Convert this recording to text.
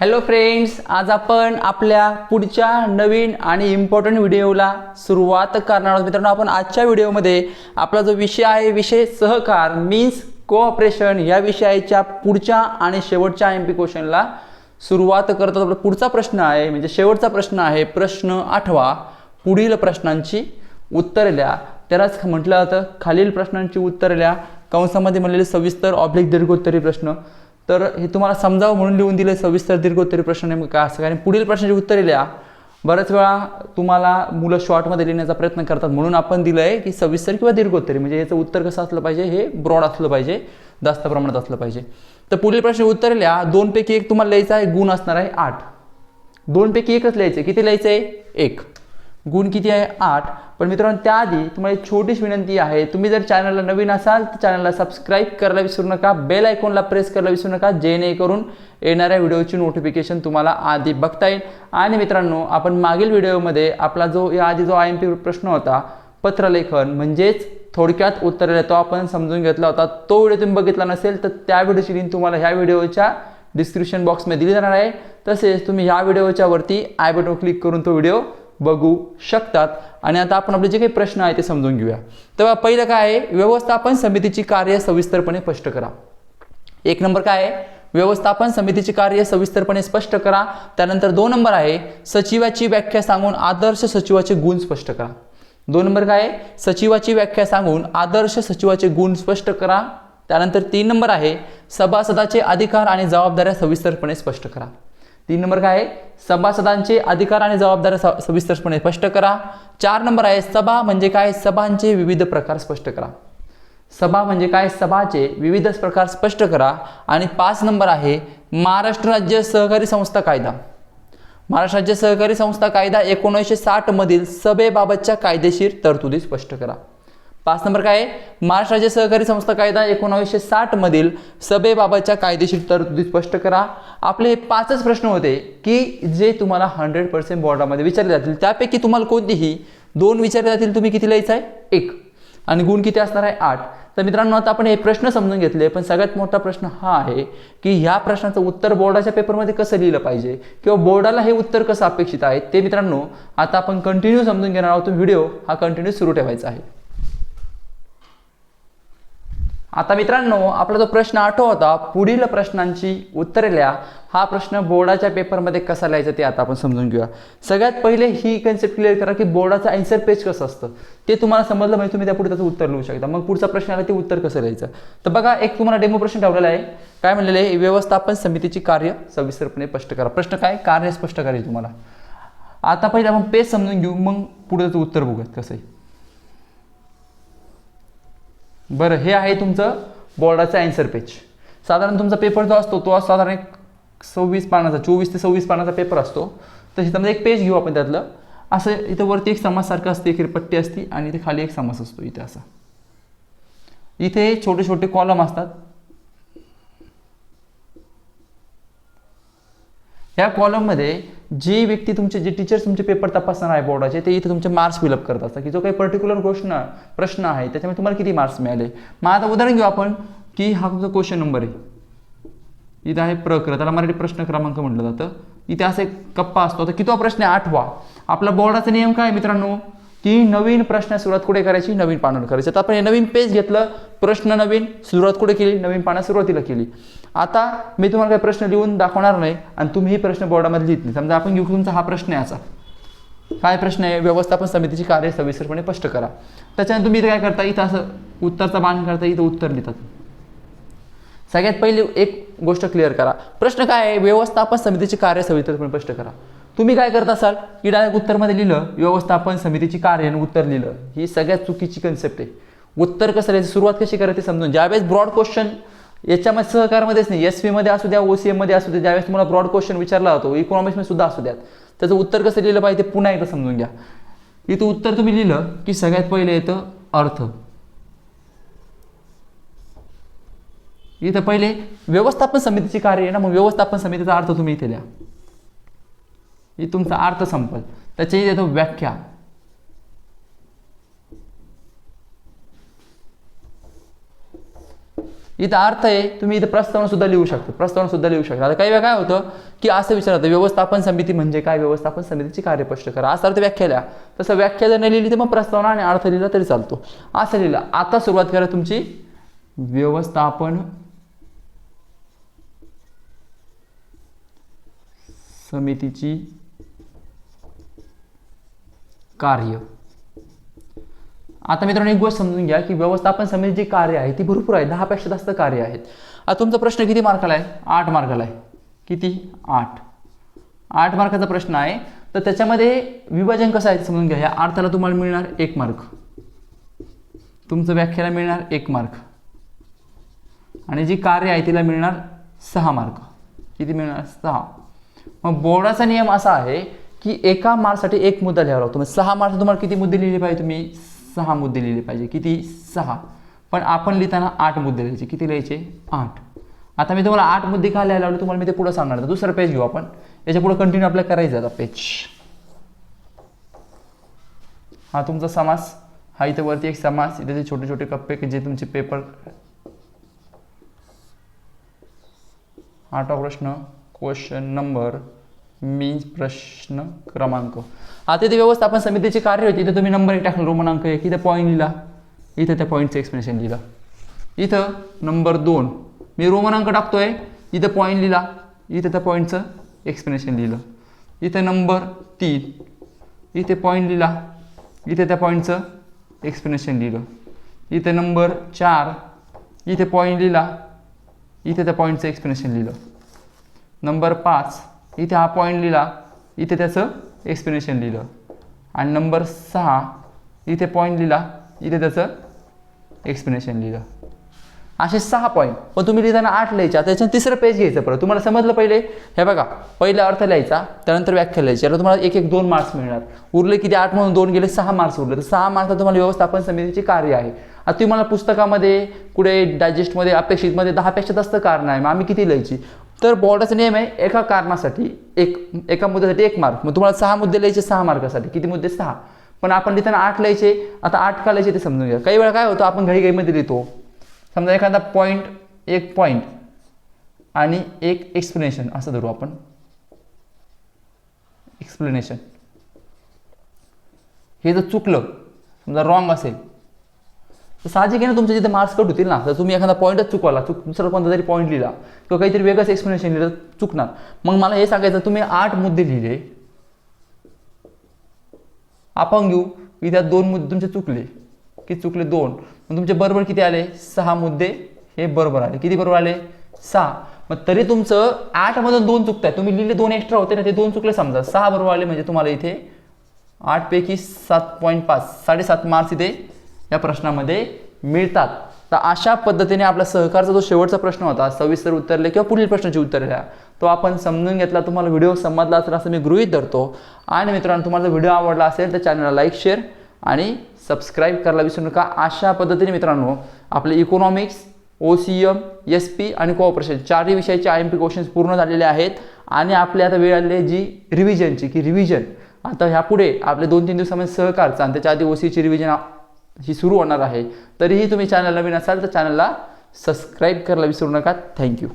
Hello friends आज आपण आपल्या पुढच्या नवीन आणि इम्पॉर्टंट व्हिडिओला सुरुवात करणार आहोत. मित्रांनो आपण आजच्या व्हिडिओमध्ये आपला जो विषय आहे विषय सहकार मीन्स कोऑपरेशन या विषयाच्या पुढच्या आणि शेवटच्या एम पी क्वेश्चनला सुरुवात करत आपला पुढचा प्रश्न आहे म्हणजे शेवटचा प्रश्न आहे प्रश्न आठवा. पुढील प्रश्नांची उत्तरे द्या. त्यालाच म्हटलं जातं खालील प्रश्नांची उत्तरे द्या. कंसामध्ये म्हणलेले सविस्तर ऑब्लिक दीर्घोत्तरी प्रश्न. तर हे तुम्हाला समजावं म्हणून लिहून दिले सविस्तर दीर्घोत्तरी प्रश्न नेमकं काय असं. कारण पुढील प्रश्नाची उत्तरे लिहा बऱ्याच वेळा तुम्हाला मुलं शॉर्टमध्ये लिहिण्याचा प्रयत्न करतात म्हणून आपण दिलं आहे की सविस्तर किंवा दीर्घोत्तरी. म्हणजे याचं उत्तर कसं असलं पाहिजे हे ब्रॉड असलं पाहिजे जास्त प्रमाणात असलं पाहिजे. तर पुढील प्रश्न उत्तर लिहा. दोनपैकी एक तुम्हाला लिहायचं आहे गुण असणार आहे आठ. दोनपैकी एकच लिहायचं किती लिहायचं आहे एक. गुण किती आहे? आठ. पण मित्रांनो त्याआधी तुम्हाला एक छोटीशी विनंती आहे. तुम्ही जर चॅनलला नवीन असाल तर चॅनलला सबस्क्राईब करायला विसरू नका. बेल आयकॉनला प्रेस करायला विसरू नका. जेणेकरून येणाऱ्या व्हिडिओची नोटिफिकेशन तुम्हाला आधी बघता येईल. आणि मित्रांनो आपण मागील व्हिडिओमध्ये आपला जो या आधी जो आय एम पी प्रश्न होता पत्रलेखन म्हणजेच थोडक्यात उत्तर तो आपण समजून घेतला होता. तो व्हिडिओ तुम्ही बघितला नसेल तर त्या व्हिडिओची लिंक तुम्हाला ह्या व्हिडिओच्या डिस्क्रिप्शन बॉक्समध्ये दिली जाणार आहे. तसेच तुम्ही ह्या व्हिडिओच्या वरती आय बटन क्लिक करून तो व्हिडिओ बघू शकतात. आणि आता आपण आपले जे काही प्रश्न आहे ते समजून घेऊया. तेव्हा पहिलं काय आहे? व्यवस्थापन समितीची कार्य सविस्तरपणे स्पष्ट करा. एक नंबर काय आहे? व्यवस्थापन समितीची कार्य सविस्तरपणे स्पष्ट करा. त्यानंतर दोन नंबर आहे सचिवाची व्याख्या सांगून आदर्श सचिवाचे गुण स्पष्ट करा. दोन नंबर काय आहे? सचिवाची व्याख्या सांगून आदर्श सचिवाचे गुण स्पष्ट करा. त्यानंतर तीन नंबर आहे सभासदाचे अधिकार आणि जबाबदाऱ्या सविस्तरपणे स्पष्ट करा. तीन नंबर काय आहे? सभासदांचे अधिकार आणि जबाबदारी स- सविस्तरपणे स्पष्ट करा. चार नंबर आहे सभा म्हणजे काय? सभांचे विविध प्रकार स्पष्ट करा. सभा म्हणजे काय? सभाचे विविध प्रकार स्पष्ट करा. आणि पाच नंबर आहे महाराष्ट्र राज्य सहकारी संस्था कायदा. महाराष्ट्र राज्य सहकारी संस्था कायदा एकोणीसशे साठमधील सभेबाबतच्या कायदेशीर तरतुदी स्पष्ट करा. पाच नंबर काय? आहे महाराष्ट्र राज्य सहकारी संस्था कायदा एकोणावीसशे साठ मधील सभेबाबतच्या कायदेशीर तरतुदी स्पष्ट करा. आपले हे पाचच प्रश्न होते की जे तुम्हाला हंड्रेड पर्सेंट बोर्डामध्ये विचारले जातील. त्यापैकी तुम्हाला कोणतीही दोन विचारले जातील तुम्ही किती लिहायचं आहे? एक. आणि गुण किती असणार आहे? आठ. तर मित्रांनो आता आपण हे प्रश्न समजून घेतले पण सगळ्यात मोठा प्रश्न हा आहे की ह्या प्रश्नाचं उत्तर बोर्डाच्या पेपरमध्ये कसं लिहिलं पाहिजे? किंवा बोर्डाला हे उत्तर कसं अपेक्षित आहे? ते मित्रांनो आता आपण कंटिन्यू समजून घेणार आहोत. व्हिडिओ हा कंटिन्यू सुरू ठेवायचा आहे. आता मित्रांनो आपला जो प्रश्न आठवा होता पुढील प्रश्नांची उत्तरे लिहा. हा प्रश्न बोर्डाच्या पेपरमध्ये कसा लिहायचा ते आता आपण समजून घेऊया. सगळ्यात पहिले ही कन्सेप्ट क्लिअर करा की बोर्डाचं आन्सर पेज कसं असतं. ते तुम्हाला समजलं म्हणजे तुम्ही त्या पुढे त्याचं उत्तर लिहू शकता. मग पुढचा प्रश्न आला ते उत्तर कसं लिहायचं? तर बघा एक तुम्हाला डेमो प्रश्न ठेवलेला आहे. काय म्हणलेलं आहे? व्यवस्थापन समितीची कार्य सविस्तरपणे स्पष्ट करा. प्रश्न काय? कार्य स्पष्ट करायचे तुम्हाला. आता पहिले आपण पेज समजून घेऊ मग पुढे त्याचं उत्तर बघूयात कसं आहे. बरं हे आहे तुमचं बोर्डाचं अँसर पेज साधारण तुमचा पेपर जो असतो तो साधारण एक सव्वीस पानाचा चोवीस ते सव्वीस पानाचा पेपर असतो. तर त्यामध्ये म्हणजे एक पेज घेऊ आपण त्यातलं. असं इथं वरती एक समाजसारखं असते एक पट्टी असते आणि इथे खाली एक समास असतो इथे असा. इथे छोटे छोटे कॉलम असतात. ह्या कॉलममध्ये जी व्यक्ती तुमचे जे टीचर्स तुमचे पेपर तपासणार आहे बोर्डाचे ते इथे तुमचे मार्क्स फिलअप करत असतात की जो काही पर्टिक्युलर गोष्ट प्रश्न आहे त्याच्यामुळे तुम्हाला किती मार्क्स मिळाले? मग आता उदाहरण घेऊ आपण की हा तुमचा क्वेश्चन नंबर आहे. इथं आहे प्रकर त्याला मराठी प्रश्न क्रमांक म्हटलं जातं. इथे असा एक कप्पा असतो. तर कितवा प्रश्न आहे? आठवा. आपला बोर्डाचा नियम काय मित्रांनो? की नवीन प्रश्न सुरुवात कुठे करायची? नवीन पानावर करायची. आता आपण हे नवीन पेज घेतलं प्रश्न नवीन सुरुवात कुठे केली? नवीन पाना सुरुवातीला केली. आता मी तुम्हाला काही प्रश्न लिहून दाखवणार नाही आणि तुम्ही हे प्रश्न बोर्डामध्ये लिहित नाही. समजा आपण घेऊ तुमचा हा प्रश्न आहे असा. काय प्रश्न आहे? व्यवस्थापन समितीची कार्य सविस्तरपणे स्पष्ट करा. त्याच्यानंतर तुम्ही इथं काय करता? इथं असं उत्तरचा बाण करता इथं उत्तर लिहितात. सगळ्यात पहिली एक गोष्ट क्लिअर करा. प्रश्न काय आहे? व्यवस्थापन समितीची कार्य सविस्तरपणे स्पष्ट करा. तुम्ही काय करत असाल? की डायरेक्ट उत्तरमध्ये लिहिलं व्यवस्थापन समितीची कार्य आणि उत्तर लिहिलं. ही सगळ्यात चुकीची कन्सेप्ट आहे. उत्तर कसं लिहायचं? सुरुवात कशी करायची समजून? ज्यावेळेस ब्रॉड क्वेश्चन याच्यामध्ये सहकारमध्येच नाही. एसमध्ये असू द्या ओसीएममध्ये असू द्या ज्यावेळेस तुम्हाला ब्रॉड क्वेश्चन विचारला जातो इकॉनॉमिक्समध्ये सुद्धा असू द्यात. त्याचं उत्तर कसं लिहिलं पाहिजे ते पुन्हा एकदा समजून घ्या. इथं उत्तर तुम्ही लिहिलं की सगळ्यात पहिले येतं अर्थ. इथं पहिले व्यवस्थापन समितीची कार्य आहे ना मग व्यवस्थापन समितीचा अर्थ तुम्ही इथे लिहा. ही तुमचा अर्थ संपल. त्याची येतो व्याख्या. इथं अर्थ आहे तुम्ही इथं प्रस्तावना सुद्धा लिहू शकता. प्रस्तावना सुद्धा लिहू शकता. आता काही वेळा काय होतं की असं विचारतं व्यवस्थापन समिती म्हणजे काय? व्यवस्थापन समितीची कार्यपष्ट करा. असं अर्थ व्याख्या लिहा. तसं व्याख्या जर नाही लिहिली तर मग प्रस्तावना आणि अर्थ लिहिला तरी चालतो. असं लिहिलं. आता सुरुवात करा तुमची व्यवस्थापन समितीची कार्य. आता मित्रांनो एक गोष्ट समजून घ्या की व्यवस्थापन समितीची कार्य आहे ती भरपूर आहे. दहापेक्षा जास्त कार्य आहेत. आता तुमचा प्रश्न किती मार्काला आहे? आठ मार्काला आहे. किती? आठ. आठ मार्काचा प्रश्न आहे. तर त्याच्यामध्ये विभाजन कसं आहे समजून घ्या. ह्या अर्थाला तुम्हाला मिळणार एक मार्क. तुमचं व्याख्याला मिळणार एक मार्क. आणि जी कार्य आहे तिला मिळणार सहा मार्क. किती मिळणार? सहा. मग बोर्डाचा नियम असा आहे की एका मार्कसाठी एक मुद्दा लिहावा लागतो. म्हणजे सहा मार्क तुम्हाला किती मुद्दे लिहिले पाहिजे? तुम्ही सहा मुद्दे लिहिले पाहिजे. किती? सहा. पण आपण लिहिताना आठ मुद्दे लिहायचे. किती लिहायचे? आठ. आता मी तुम्हाला आठ मुद्दे का लिहायला लावले तुम्हाला मी ते पुढं सांगणार दुसरा दुसरं पेज घेऊ आपण. याच्यापुढे कंटिन्यू आपल्याला करायचं आता पेज हा तुमचा समास. हा इथे वरती एक समास. इथे जे छोटे छोटे कप्पे की जे तुमचे पेपर आठवा प्रश्न. क्वेश्चन नंबर मी प्रश्न क्रमांक. आता ते व्यवस्थापन समितीचे कार्य होती. इथं तुम्ही नंबर एक टाकला रोमनांक एक. इथे पॉईंट लिहिला. इथे त्या पॉईंटचं एक्सप्लेनेशन लिहिलं. इथं नंबर दोन. मी रोमनांक टाकतोय. इथं पॉईंट लिहिला. इथे त्या पॉईंटचं एक्सप्लेनेशन लिहिलं. इथं नंबर तीन. इथे पॉईंट लिहिला. इथे त्या पॉईंटचं एक्सप्लेनेशन लिहिलं. इथे नंबर चार. इथे पॉईंट लिहिला. इथे त्या पॉईंटचं एक्सप्लेनेशन लिहिलं. नंबर पाच. इथे हा पॉईंट लिहिला. इथे त्याचं एक्सप्लेनेशन लिहिलं. आणि नंबर सहा इथे पॉईंट लिहिला. इथे त्याचं एक्सप्लेनेशन लिहिलं. असे सहा पॉईंट पण तुम्ही लिहिताना आठ लिहायचे आता तिसरं पेज घ्यायचं परत. तुम्हाला समजलं पहिले? हे बघा. पहिला अर्थ लिहायचा त्यानंतर व्याख्या लिहायची. याला तुम्हाला एक एक दोन मार्क्स मिळणार. उरले किती? आठ म्हणून दोन गेले सहा मार्क्स उरले. तर सहा मार्क्स तुम्हाला व्यवस्थापन समितीचे कार्य आहे. आता तुम्हाला पुस्तकामध्ये कुठे डायजेस्टमध्ये अपेक्षितमध्ये दहापेक्षा जास्त कारण आहे मग आम्ही किती लिहायची? तर बोर्डाचा नियम आहे एका कारणासाठी एक एका मुद्द्यासाठी एक मार्क मग तुम्हाला सहा मुद्दे लिहायचे सहा मार्कासाठी किती मुद्दे? सहा. पण आपण लिहिताना आठ लिहायचे आता आठ का लिहायचे ते समजून घ्या. काही वेळा काय होतं आपण घाई घाईमध्ये लिहितो. समजा एखादा पॉईंट एक पॉईंट आणि एक एक्सप्लेनेशन असं धरू आपण. एक्सप्लेनेशन हे जर चुकलं समजा रॉंग असेल तर साहजिक आहे ना तुमचे जिथे मार्क्स कट होतील ना तर तुम्ही एखादा पॉईंटच चुकवाला चुक दुसरा कोणता तरी पॉईंट लिहिला किंवा काहीतरी वेगळंच एक्सप्लेनेशन लिहिलं चुकणार. मग मला हे सांगायचं तुम्ही आठ मुद्दे लिहिले. आपण घेऊ की त्यात दोन मुद्दे तुमचे चुकले की चुकले दोन. मग तुमचे बरोबर किती आले? सहा मुद्दे हे बरोबर आले. किती बरोबर आले? सहा. मग तरी तुमचं आठमधून दोन चुकताय. तुम्ही लिहिले दोन एक्स्ट्रा होते ना ते दोन चुकले समजा. सहा बरोबर आले म्हणजे तुम्हाला इथे आठपैकी सात पॉईंट पाच साडेसात मार्क्स इथे या प्रश्नामध्ये मिळतात. तर अशा पद्धतीने आपला सहकारचा जो शेवटचा प्रश्न होता सविस्तर उत्तरले किंवा पुढील प्रश्नाची उत्तर द्या तो आपण समजून घेतला. तुम्हाला व्हिडिओ समजला असेल असं मी गृहीत धरतो. आणि मित्रांनो तुम्हाला जर व्हिडिओ आवडला असेल तर चॅनलला लाईक शेअर आणि सबस्क्राईब करायला विसरू नका. अशा पद्धतीने मित्रांनो आपले economics O C M S P आणि कोऑपरेशन चारही विषयाचे आय एम पी क्वेश्चन्स पूर्ण झालेले आहेत. आणि आपली आता वेळ आली जी रिव्हिजनची की रिव्हिजन आता ह्यापुढे आपले दोन तीन दिवसामध्ये सहकारचा आणि त्याच्या आधी ओ सीची रिव्हिजन ही सुरू होणार आहे. तरीही तुम्ही चॅनल नवीन असाल तर चॅनलला सबस्क्राईब करायला विसरू नका. थँक्यू